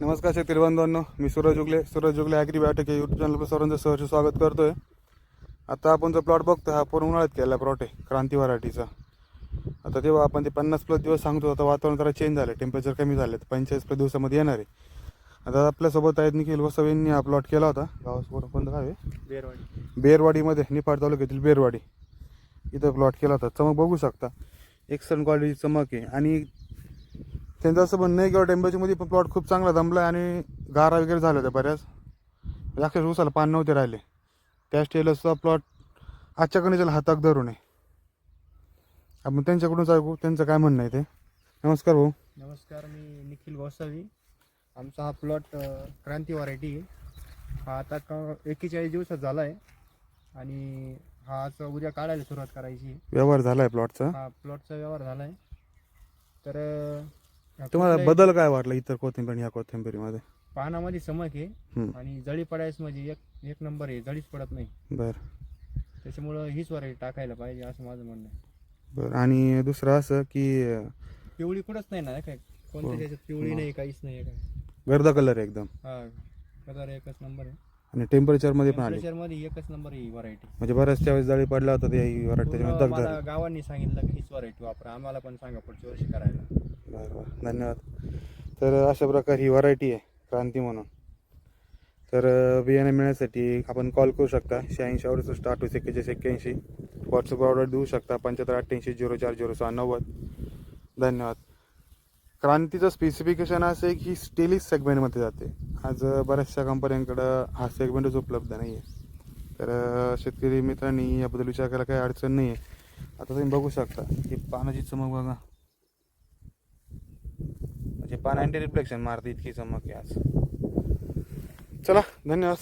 नमस्कार शेतकरी बांधवांनो मी Suraj Ugale. Suraj Ugale agri biotech YouTube चॅनलवर सर्वांचं सहर्ष स्वागत करतोय. आता आपण जो प्लॉट बघतो हा पूर्ण उन्हाळ्यात केलेला प्लॉट आहे क्रांती व्हरायटीचा आता तेव्हा आपण ते पन्नास प्लस दिवस सांगतो आता वातावरण जरा चेंज झालं टेम्परेचर कमी झालं तर पंचेचाळीस प्लस दिवसामध्ये येणार आहे. आता आपल्यासोबत आहेत निखिल वसवेंनी हा प्लॉट केला होता गावासोबत कोणतं गाव आहे? बेरवाडी. बेरवाडीमध्ये निफाड तालुक्यातील बेरवाडी. इथं प्लॉट केला होता. चमक बघू शकता. एक्सटर्न क्वालिटी चमक आहे. आणि त्यांचं असं म्हणणं आहे की टेम्परेचरमध्ये पण प्लॉट खूप चांगला जमला आणि गारा वगैरे झाल्या होत्या बऱ्याच. म्हणजे अक्षरशः उसाला पान नव्हते राहिले. त्या स्टेलसचा प्लॉट आजच्या कंडिशनला हाताक धरून आहे. आपण त्यांच्याकडूनच ऐकू त्यांचं काय म्हणणं आहे ते? नमस्कार भाऊ. नमस्कार मी निखिल गोसावी. आमचा हा प्लॉट क्रांती व्हरायटी आहे. हा आता क एकेचाळीस दिवसात झाला आहे आणि हा आज उद्या काढायला सुरुवात करायची आहे. व्यवहार झाला आहे प्लॉटचा हा प्लॉटचा व्यवहार झाला आहे तर तुम्हाला बदल काय वाटला इतर कोथिंबीर आणि या कोथिंबीरीमध्ये? पानामध्ये चमक आहे हम्म. आणि जळी पडायच म्हणजे एक एक नंबर आहे जळीच पडत नाही. बरं. त्याच्यामुळं हीच व्हरायटी टाकायला पाहिजे असं माझं म्हणणं आहे. बरं. आणि दुसरं असं की अं, पिवळी कुठंच नाही ना काय. कोणत्या त्याच्यात पिवळी नाही काहीच नाही काय? गर्दा कलर आहे एकदम. हा कलर एकच नंबर आहे. आणि टेम्परेचरमध्ये पण आली. मध्ये एकच नंबर आहे ही व्हरायटी. म्हणजे बऱ्याचशा वेळेस जाळी पडला होता ते ही वराट त्याच्यामध्ये दग मला झाली गावांनी सांगितलं की हीच व्हरायटी वापरा. आम्हाला पण सांगा पुढच्या वर्षी करायला. बरं बरं. धन्यवाद. तर अशा प्रकारे ही व्हरायटी आहे क्रांती म्हणून. तर बियाणे मिळण्यासाठी आपण कॉल करू शकता. शहाऐंशी अडुसष्ट अठ्ठावीस एक्केचाळीस एक्क्याऐंशी. व्हॉट्सअप ऑर्डर देऊ शकता. पंच्याहत्तर अठ्ठ्याऐंशी झिरो चार झिरो सहा नव्वद. धन्यवाद. क्रांतीचं स्पेसिफिकेशन असं आहे की स्टेलिस सेगमेंटमध्ये जाते. आज बऱ्याचशा कंपन्यांकडं हा सेगमेंटच उपलब्ध नाही आहे तर शेतकरी मित्रांनी याबद्दल विचार करायला काही अडचण नाही आहे आता तुम्ही बघू शकता की पानाची चमक बघा. म्हणजे अँटी रिफ्लेक्शन मारते इतकी चमक आहे आज. चला धन्यवाद.